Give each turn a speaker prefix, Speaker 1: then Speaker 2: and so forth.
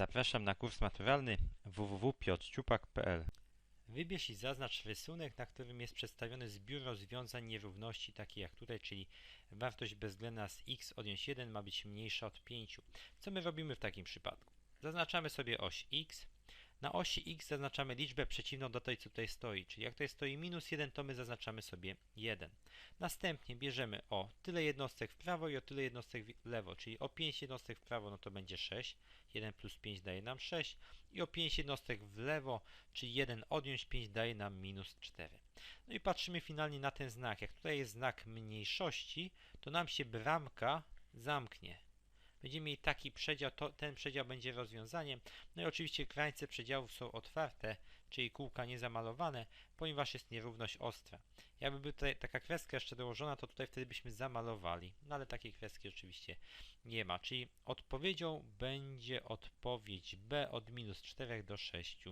Speaker 1: Zapraszam na kurs maturalny www.piotrciupak.pl Wybierz i zaznacz rysunek, na którym jest przedstawiony zbiór rozwiązań nierówności, takie jak tutaj, czyli wartość bezwzględna z x odjąć 1 ma być mniejsza od 5. Co my robimy w takim przypadku? Zaznaczamy sobie oś x. Na osi x zaznaczamy liczbę przeciwną do tej, co tutaj stoi, czyli jak tutaj stoi minus 1, to my zaznaczamy sobie 1. Następnie bierzemy o tyle jednostek w prawo i o tyle jednostek w lewo, czyli o 5 jednostek w prawo, no to będzie 6, 1 plus 5 daje nam 6 i o 5 jednostek w lewo, czyli 1 odjąć 5 daje nam minus 4. No i patrzymy finalnie na ten znak. Jak tutaj jest znak mniejszości, to nam się bramka zamknie. Będziemy mieli taki przedział, to, ten przedział będzie rozwiązaniem. No i oczywiście krańce przedziałów są otwarte, czyli kółka niezamalowane, ponieważ jest nierówność ostra. Jakby by tutaj taka kreska jeszcze dołożona, to tutaj wtedy byśmy zamalowali. No ale takiej kreski oczywiście nie ma. Czyli odpowiedzią będzie odpowiedź B od minus 4 do 6